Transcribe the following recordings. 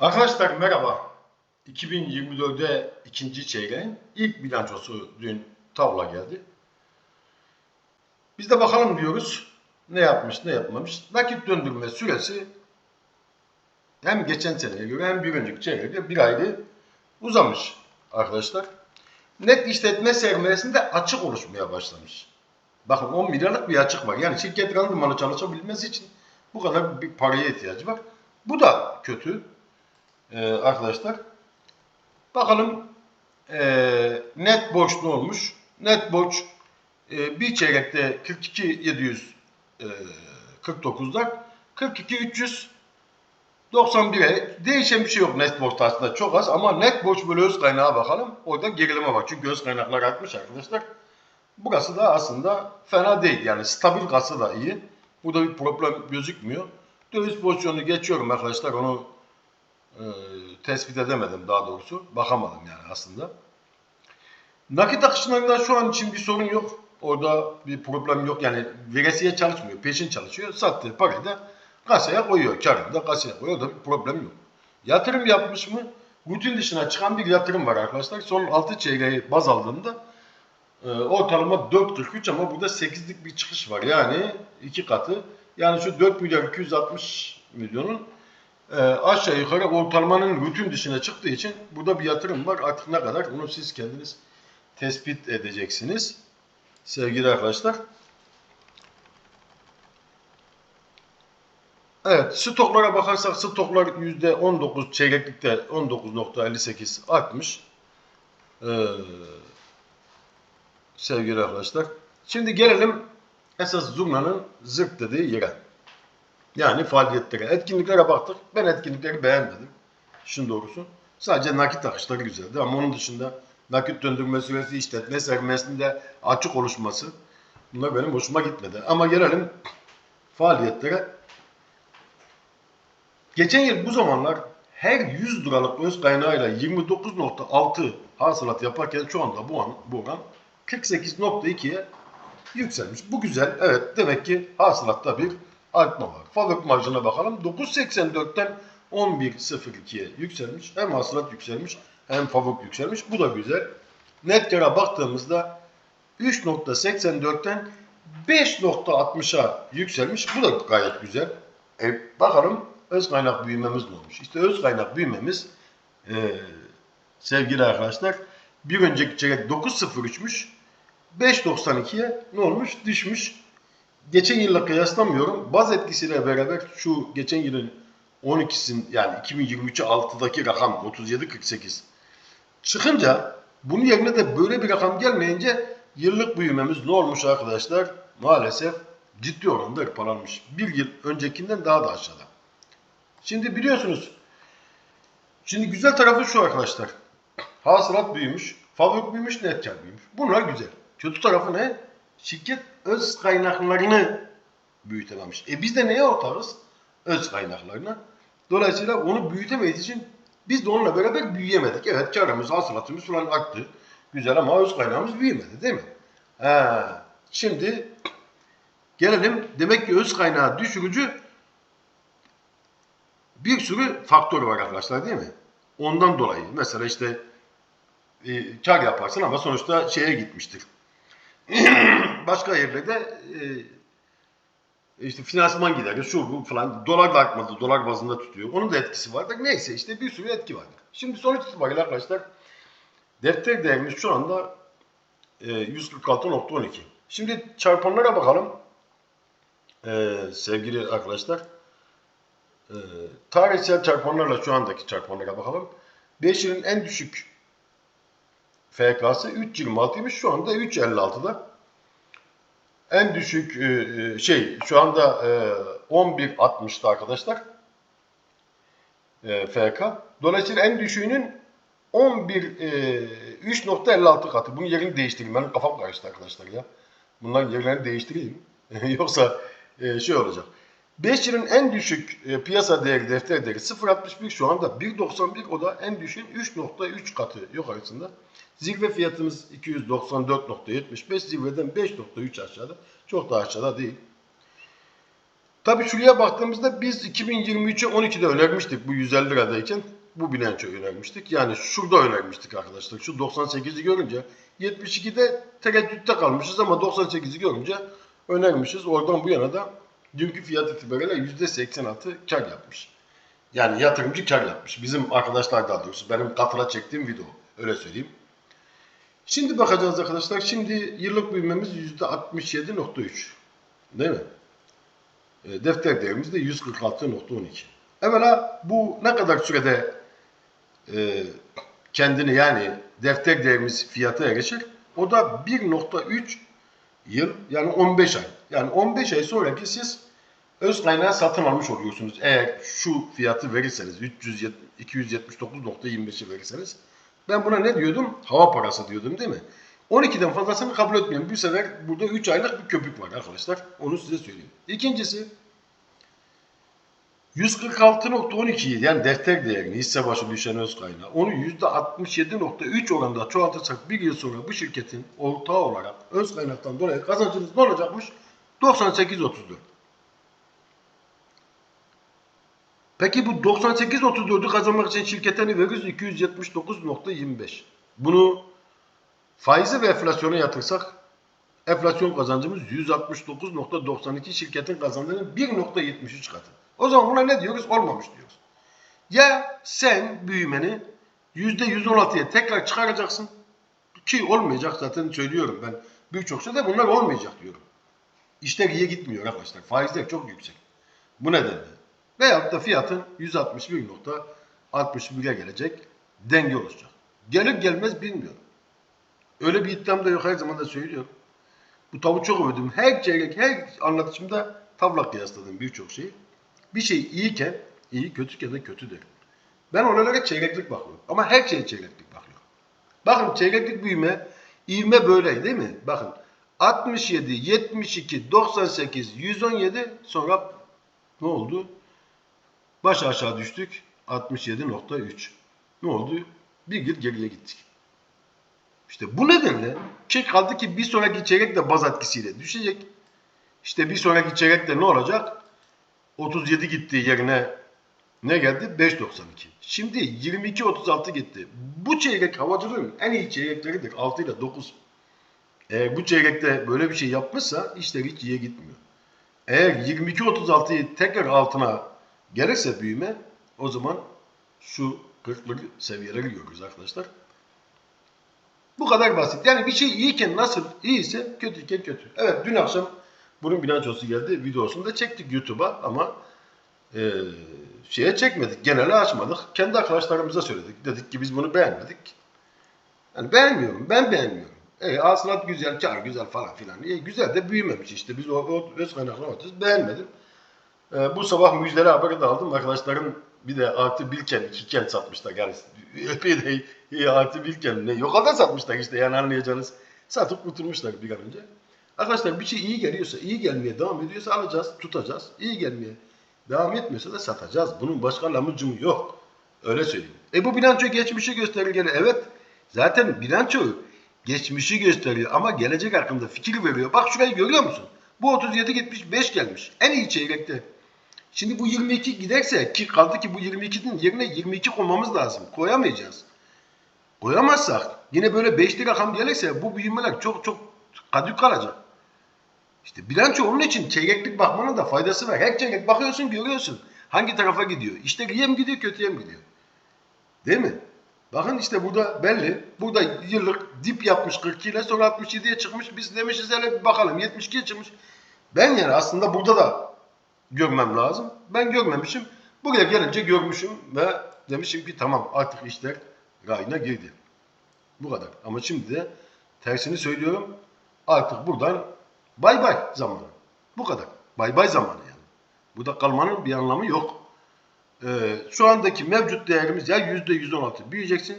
Arkadaşlar merhaba. 2024'de ikinci çeyreğin ilk bilançosu dün tavla geldi. Biz de bakalım diyoruz. Ne yapmış ne yapmamış. Nakit döndürme süresi hem geçen seneye göre hem bir önceki çeyreğe göre bir ayda uzamış arkadaşlar. Net işletme sermayesinde açık oluşmaya başlamış. Bakın 10 milyarlık bir açık var. Yani şirket randımanı çalışabilmesi için bu kadar bir paraya ihtiyacı var. Bu da kötü ee, arkadaşlar. Bakalım ee, net borç ne olmuş? Net borç ee, bir çeyrekte 42.749'da 42.391'e değişen bir şey yok net borç aslında çok az ama net borç bölü öz kaynağa bakalım. Orada gerileme var. Çünkü öz kaynaklar artmış arkadaşlar. Burası da aslında fena değil. Yani stabil kası da iyi. Burada bir problem gözükmüyor. Döviz pozisyonunu geçiyorum arkadaşlar. Onu e, tespit edemedim daha doğrusu. Bakamadım yani aslında. Nakit akışlarında şu an için bir sorun yok. Orada bir problem yok. Yani veresiye çalışmıyor. Peşin çalışıyor. Sattığı parayı da kasaya koyuyor. Karını da kasaya koyuyor. Orada bir problem yok. Yatırım yapmış mı? Rutin dışına çıkan bir yatırım var arkadaşlar. Son 6 çeyreği baz aldığımda e, ortalama 4.43 ama burada 8'lik bir çıkış var. Yani iki katı. Yani şu 4 milyar 260 milyonun e, aşağı yukarı ortalamanın rutin dışına çıktığı için burada bir yatırım var. Artık ne kadar bunu siz kendiniz tespit edeceksiniz. Sevgili arkadaşlar. Evet, stoklara bakarsak stoklar %19 çeyreklikte 19.58 artmış. Ee, sevgili arkadaşlar. Şimdi gelelim esas Zurna'nın zırt dediği yere. Yani faaliyetlere, etkinliklere baktık. Ben etkinlikleri beğenmedim. İşin doğrusu. Sadece nakit akışları güzeldi ama onun dışında nakit döndürme süresi, işletme sermayesinde açık oluşması bunlar benim hoşuma gitmedi. Ama gelelim faaliyetlere. Geçen yıl bu zamanlar her 100 liralık öz kaynağıyla 29.6 hasılat yaparken şu anda bu, an, bu oran 48.2'ye yükselmiş. Bu güzel. Evet demek ki hasılatta bir artma var. Fabrik marjına bakalım. 9.84'ten 11.02'ye yükselmiş. Hem hasılat yükselmiş hem fabrik yükselmiş. Bu da güzel. Net kara baktığımızda 3.84'ten 5.60'a yükselmiş. Bu da gayet güzel. E, bakalım öz kaynak büyümemiz ne olmuş? İşte öz kaynak büyümemiz e, sevgili arkadaşlar bir önceki çeyrek 9.03'müş. 5.92'ye ne olmuş? Düşmüş. Geçen yılla kıyaslamıyorum. Baz etkisiyle beraber şu geçen yılın 12'sin yani 2023'ü 6'daki rakam 37.48 çıkınca bunun yerine de böyle bir rakam gelmeyince yıllık büyümemiz ne olmuş arkadaşlar? Maalesef ciddi oranda hırpalanmış. Bir yıl öncekinden daha da aşağıda. Şimdi biliyorsunuz şimdi güzel tarafı şu arkadaşlar. Hasılat büyümüş, fabrik büyümüş, net kar büyümüş. Bunlar güzel. Kötü tarafı ne? Şirket öz kaynaklarını büyütememiş. E biz de neye ortağız? Öz kaynaklarına. Dolayısıyla onu büyütemediği için biz de onunla beraber büyüyemedik. Evet karımız, hasılatımız falan arttı. Güzel ama öz kaynağımız büyümedi değil mi? Ha, şimdi gelelim demek ki öz kaynağı düşürücü bir sürü faktör var arkadaşlar değil mi? Ondan dolayı mesela işte e, kar yaparsın ama sonuçta şeye gitmiştir. Başka yerlerde e, işte finansman gideri, şu bu falan dolar da artmadı, dolar bazında tutuyor. Onun da etkisi vardır. Neyse işte bir sürü etki vardır. Şimdi sonuç itibariyle arkadaşlar defter değerimiz şu anda e, 146.12. Şimdi çarpanlara bakalım. E, sevgili arkadaşlar. E, tarihsel çarpanlarla şu andaki çarpanlara bakalım. 5 yılın en düşük FK'sı 3.26'ymış. Şu anda 3.56'da. En düşük e, e, şey şu anda e, 11.60'da arkadaşlar. E, FK. Dolayısıyla en düşüğünün 11 e, 3.56 katı. Bunun yerini değiştireyim. Benim kafam karıştı arkadaşlar ya. Bunların yerlerini değiştireyim. Yoksa e, şey olacak. 5 yılın en düşük e, piyasa değeri defter değeri 0.61 şu anda 1.91 o da en düşük 3.3 katı yukarısında. Zirve fiyatımız 294.75 zirveden 5.3 aşağıda. Çok da aşağıda değil. Tabii şuraya baktığımızda biz 2023'e 12'de önermiştik bu 150 liradayken. Bu bilanço önermiştik. Yani şurada önermiştik arkadaşlar. Şu 98'i görünce 72'de tereddütte kalmışız ama 98'i görünce önermişiz. Oradan bu yana da dünkü fiyat itibariyle %86 kar yapmış. Yani yatırımcı kar yapmış. Bizim arkadaşlar daha doğrusu benim katıla çektiğim video. Öyle söyleyeyim. Şimdi bakacağız arkadaşlar. Şimdi yıllık büyümemiz %67.3. Değil mi? E, defter değerimiz de 146.12. Evvela bu ne kadar sürede e, kendini yani defter değerimiz fiyata erişir? O da 1.3 yıl yani 15 ay. Yani 15 ay sonraki siz öz kaynağı satın almış oluyorsunuz. Eğer şu fiyatı verirseniz 279.25'i verirseniz ben buna ne diyordum? Hava parası diyordum değil mi? 12'den fazlasını kabul etmiyorum. Bu sefer burada 3 aylık bir köpük var arkadaşlar. Onu size söyleyeyim. İkincisi 146.12'yi yani defter değerini hisse başı düşen öz kaynağı onu %67.3 oranında çoğaltırsak bir yıl sonra bu şirketin ortağı olarak öz kaynaktan dolayı kazancınız ne olacakmış? 98.34. Peki bu 98.34'ü kazanmak için şirkete ne veriyoruz? 279.25. Bunu faizi ve enflasyona yatırsak enflasyon kazancımız 169.92 şirketin kazancının 1.73 katı. O zaman buna ne diyoruz? Olmamış diyoruz. Ya sen büyümeni %116'ya tekrar çıkaracaksın ki olmayacak zaten söylüyorum ben. Birçok şeyde bunlar olmayacak diyorum. İşler iyi gitmiyor arkadaşlar. Faizler çok yüksek. Bu nedenle. Veyahut da fiyatın 161.61'e gelecek denge oluşacak. Gelir gelmez bilmiyorum. Öyle bir iddiam da yok her zaman da söylüyorum. Bu tavuğu çok övdüm. Her çeyrek, her anlatışımda tavla kıyasladım birçok şeyi. Bir şey iyiyken iyi, kötüyken de kötü derim. Ben oralara çeyreklik bakıyorum. Ama her şeye çeyreklik bakıyorum. Bakın çeyreklik büyüme, ivme böyle değil mi? Bakın 67, 72, 98, 117 sonra ne oldu? Baş aşağı düştük. 67.3. Ne oldu? Bir yıl geriye gittik. İşte bu nedenle ki kaldı ki bir sonraki çeyrek de baz etkisiyle düşecek. İşte bir sonraki çeyrek de ne olacak? 37 gittiği yerine ne geldi? 5.92. Şimdi 22.36 gitti. Bu çeyrek havacılığın en iyi çeyrekleridir. 6 ile 9. Eğer bu çeyrekte böyle bir şey yapmışsa işler hiç iyiye gitmiyor. Eğer 22.36'yı tekrar altına gelirse büyüme o zaman şu 40'lık seviyeleri görürüz arkadaşlar. Bu kadar basit. Yani bir şey iyiyken nasıl iyiyse kötüyken kötü. Evet dün akşam bunun bilançosu geldi. Videosunu da çektik YouTube'a ama e, şeye çekmedik. Genele açmadık. Kendi arkadaşlarımıza söyledik. Dedik ki biz bunu beğenmedik. Yani beğenmiyorum. Ben beğenmiyorum. E, hasılat güzel, kar güzel falan filan. E, güzel de büyümemiş işte. Biz o, o öz kaynaklı atıyoruz. Beğenmedim. E, bu sabah müjdeli haberi de aldım. Arkadaşlarım bir de artı bilken, ikiken satmışlar. Yani epey de artı bilken ne? Yok kadar satmışlar işte yani anlayacağınız. Satıp kurtulmuşlar bir an önce. Arkadaşlar bir şey iyi geliyorsa, iyi gelmeye devam ediyorsa alacağız, tutacağız. İyi gelmeye devam etmiyorsa da satacağız. Bunun başka lamucumu yok. Öyle söyleyeyim. E bu bilanço geçmişi gösterir gene. Evet. Zaten bilanço geçmişi gösteriyor ama gelecek hakkında fikir veriyor. Bak şurayı görüyor musun? Bu 37 gitmiş 5 gelmiş. En iyi çeyrekte. Şimdi bu 22 giderse ki kaldı ki bu 22'nin yerine 22 koymamız lazım. Koyamayacağız. Koyamazsak yine böyle 5'li rakam gelirse bu büyümeler çok çok kadük kalacak. İşte bilanço onun için çeyreklik bakmanın da faydası var. Her çeyrek bakıyorsun görüyorsun. Hangi tarafa gidiyor? İşte iyiye mi gidiyor kötüye mi gidiyor? Değil mi? Bakın işte burada belli. Burada yıllık dip yapmış 42 ile sonra 67'ye çıkmış. Biz demişiz hele bir bakalım 72'ye çıkmış. Ben yani aslında burada da görmem lazım. Ben görmemişim. Buraya gelince görmüşüm ve demişim ki tamam artık işler rayına girdi. Bu kadar. Ama şimdi de tersini söylüyorum. Artık buradan bay bay zamanı. Bu kadar. Bay bay zamanı yani. Burada kalmanın bir anlamı yok. Ee, şu andaki mevcut değerimiz ya %116 büyüyeceksin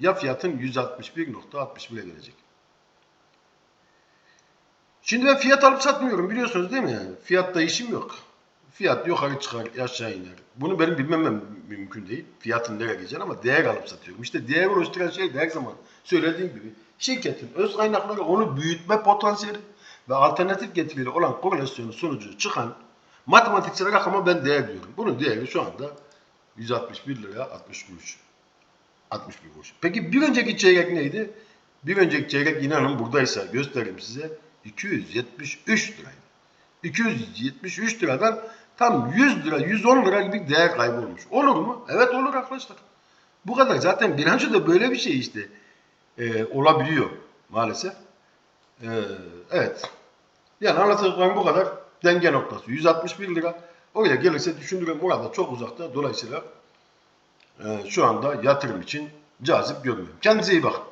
ya fiyatın 161.61'e gelecek. Şimdi ben fiyat alıp satmıyorum biliyorsunuz değil mi yani? Fiyatta işim yok. Fiyat yukarı çıkar, aşağı iner. Bunu benim bilmem mümkün değil. Fiyatın nereye gideceğini ama değer alıp satıyorum. İşte değer oluşturan şey de her zaman söylediğim gibi şirketin öz kaynakları onu büyütme potansiyeli ve alternatif getirileri olan korelasyonu sonucu çıkan Matematiksel rakama ben değer diyorum. Bunun değeri şu anda 161 lira 60 kuruş. 61 kuruş. Peki bir önceki çeyrek neydi? Bir önceki çeyrek inanın buradaysa göstereyim size 273 liraydı. 273 liradan tam 100 lira 110 lira gibi değer kaybı olmuş. Olur mu? Evet olur arkadaşlar. Bu kadar. Zaten bilanço da böyle bir şey işte. Ee, olabiliyor maalesef. Ee, evet. Yani anlatacaklarım bu kadar. Denge noktası 161 lira. Oraya gelirse düşündürüyorum orada çok uzakta. Dolayısıyla e, şu anda yatırım için cazip görmüyorum. Kendinize iyi bakın.